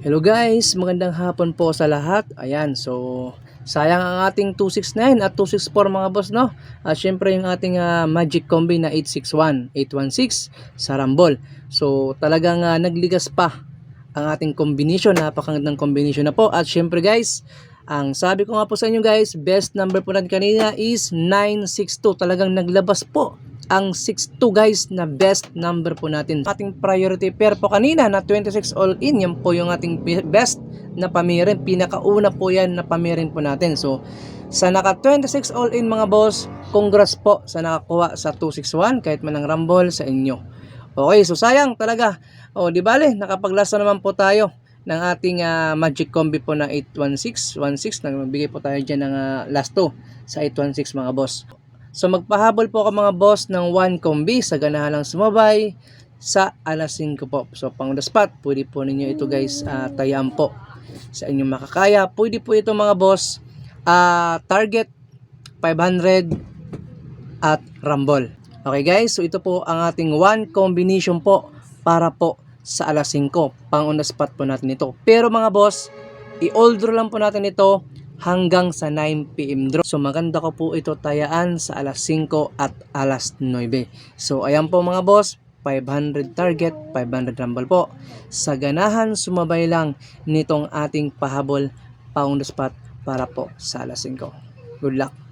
Hello guys, magandang hapon po sa lahat. Ayan, so sayang ang ating 269 at 264 mga boss no. At syempre yung ating ah, magic combi na 861, 816 sa Rumble. So talagang ah, nagligas pa ang ating combination, napakagandang combination na po. At syempre guys, ang sabi ko nga po sa inyo guys, best number po natin kanina is 962. Talagang naglabas po ang 62 guys na best number po natin. Ating priority pair po kanina na 26 all in, yan po yung ating be- best na pamirin. Pinakauna po yan na pamirin po natin. So, sa naka 26 all in mga boss, congrats po sa nakakuha sa 261 kahit man ang rumble sa inyo. Okay, so sayang talaga. O, di bale, nakapaglasa naman po tayo ng ating ah, magic combi po na 816, 16, nagbigay po tayo dyan ng ah, last 2 sa 816 mga boss. So magpahabol po ako mga boss ng 1 combi sa ganahan lang sumabay sa alas 5 po. So pang the spot, pwede po ninyo ito guys uh, tayaan po sa inyong makakaya. Pwede po ito mga boss ah, target 500 at rumble. Okay guys, so ito po ang ating 1 combination po para po sa alas 5. Pang on the spot po natin ito. Pero mga boss, i-all draw lang po natin ito hanggang sa 9pm draw. So maganda ko po ito tayaan sa alas 5 at alas 9. So ayan po mga boss, 500 target, 500 rumble po. Sa ganahan sumabay lang nitong ating pahabol the spot para po sa alas 5. Good luck!